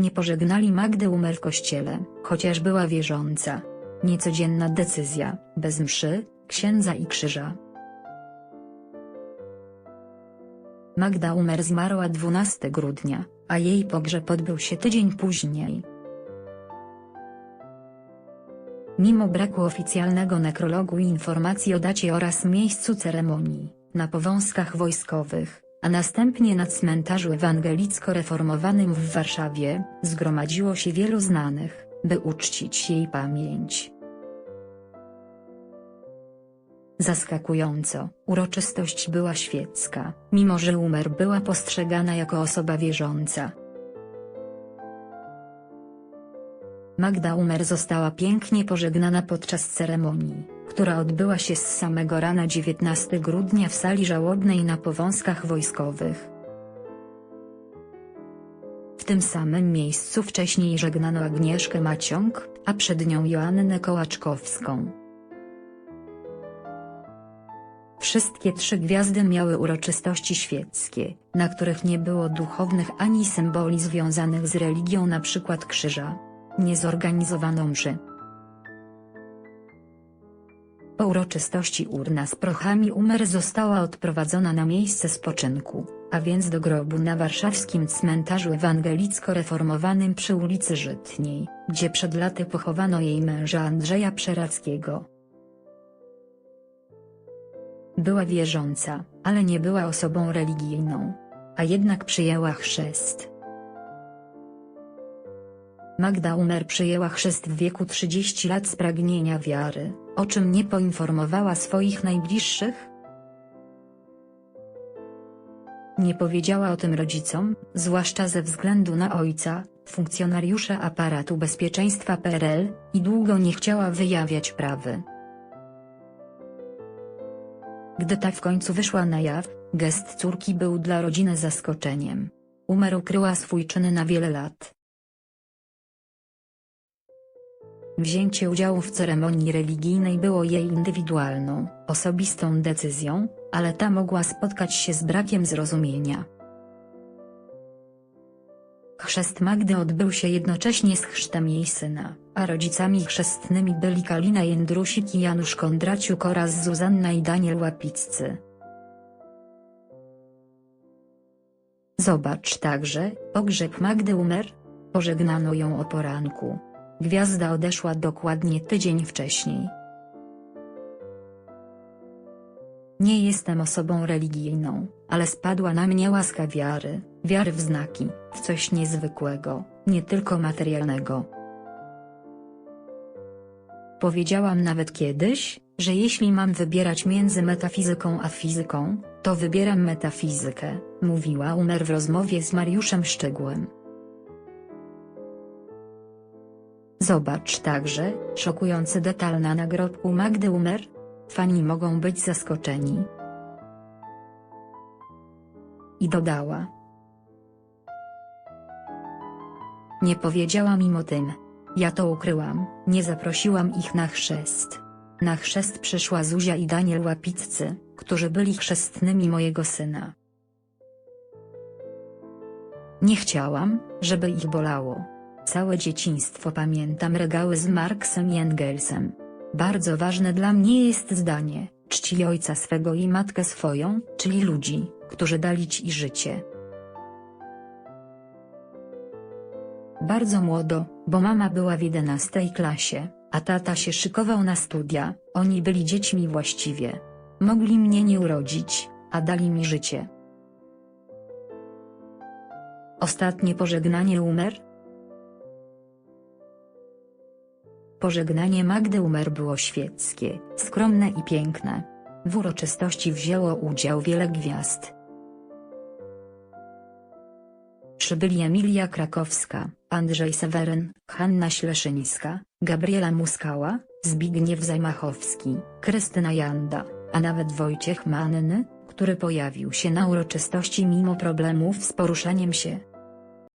Nie pożegnali Magdy Umer w kościele, chociaż była wierząca. Niecodzienna decyzja, bez mszy, księdza i krzyża. Magda Umer zmarła 12 grudnia, a jej pogrzeb odbył się tydzień później. Mimo braku oficjalnego nekrologu i informacji o dacie oraz miejscu ceremonii, na powązkach wojskowych, a następnie na cmentarzu ewangelicko-reformowanym w Warszawie, zgromadziło się wielu znanych, by uczcić jej pamięć. Zaskakująco, uroczystość była świecka, mimo że Umer była postrzegana jako osoba wierząca. Magda Umer została pięknie pożegnana podczas ceremonii, która odbyła się z samego rana 19 grudnia w sali żałobnej na Powązkach Wojskowych. W tym samym miejscu wcześniej żegnano Agnieszkę Maciąg, a przed nią Joannę Kołaczkowską. Wszystkie trzy gwiazdy miały uroczystości świeckie, na których nie było duchownych ani symboli związanych z religią np. krzyża. Nie zorganizowano mszy. Po uroczystości urna z prochami Umer została odprowadzona na miejsce spoczynku, a więc do grobu na warszawskim cmentarzu ewangelicko-reformowanym przy ulicy Żytniej, gdzie przed laty pochowano jej męża Andrzeja Przerackiego. Była wierząca, ale nie była osobą religijną. A jednak przyjęła chrzest. Magda Umer przyjęła chrzest w wieku 30 lat z pragnienia wiary, o czym nie poinformowała swoich najbliższych. Nie powiedziała o tym rodzicom, zwłaszcza ze względu na ojca, funkcjonariusza aparatu bezpieczeństwa PRL, i długo nie chciała wyjawiać prawy. Gdy ta w końcu wyszła na jaw, gest córki był dla rodziny zaskoczeniem. Umer ukryła swój czyn na wiele lat. Wzięcie udziału w ceremonii religijnej było jej indywidualną, osobistą decyzją, ale ta mogła spotkać się z brakiem zrozumienia. Chrzest Magdy odbył się jednocześnie z chrztem jej syna, a rodzicami chrzestnymi byli Kalina Jędrusik i Janusz Kondraciuk oraz Zuzanna i Daniel Łapiccy. Zobacz także, pogrzeb Magdy Umer. Pożegnano ją o poranku. Gwiazda odeszła dokładnie tydzień wcześniej. Nie jestem osobą religijną, ale spadła na mnie łaska wiary, wiary w znaki, w coś niezwykłego, nie tylko materialnego. Powiedziałam nawet kiedyś, że jeśli mam wybierać między metafizyką a fizyką, to wybieram metafizykę, mówiła Umer w rozmowie z Mariuszem Szczegółem. Zobacz także, szokujący detal na nagrobku Magdy Umer. Fani mogą być zaskoczeni. I dodała. Nie powiedziałam im o tym. Ja to ukryłam, nie zaprosiłam ich na chrzest. Na chrzest przyszła Zuzia i Daniel Łapiccy, którzy byli chrzestnymi mojego syna. Nie chciałam, żeby ich bolało. Całe dzieciństwo pamiętam regały z Marksem i Engelsem. Bardzo ważne dla mnie jest zdanie, czci ojca swego i matkę swoją, czyli ludzi, którzy dali ci życie. Bardzo młodo, bo mama była w jedenastej klasie, a tata się szykował na studia, oni byli dziećmi właściwie. Mogli mnie nie urodzić, a dali mi życie. Ostatnie pożegnanie Umer? Pożegnanie Magdy Umer było świeckie, skromne i piękne. W uroczystości wzięło udział wiele gwiazd. Przybyli Emilia Krakowska, Andrzej Seweryn, Hanna Śleszyńska, Gabriela Muskała, Zbigniew Zajmachowski, Krystyna Janda, a nawet Wojciech Manny, który pojawił się na uroczystości mimo problemów z poruszaniem się.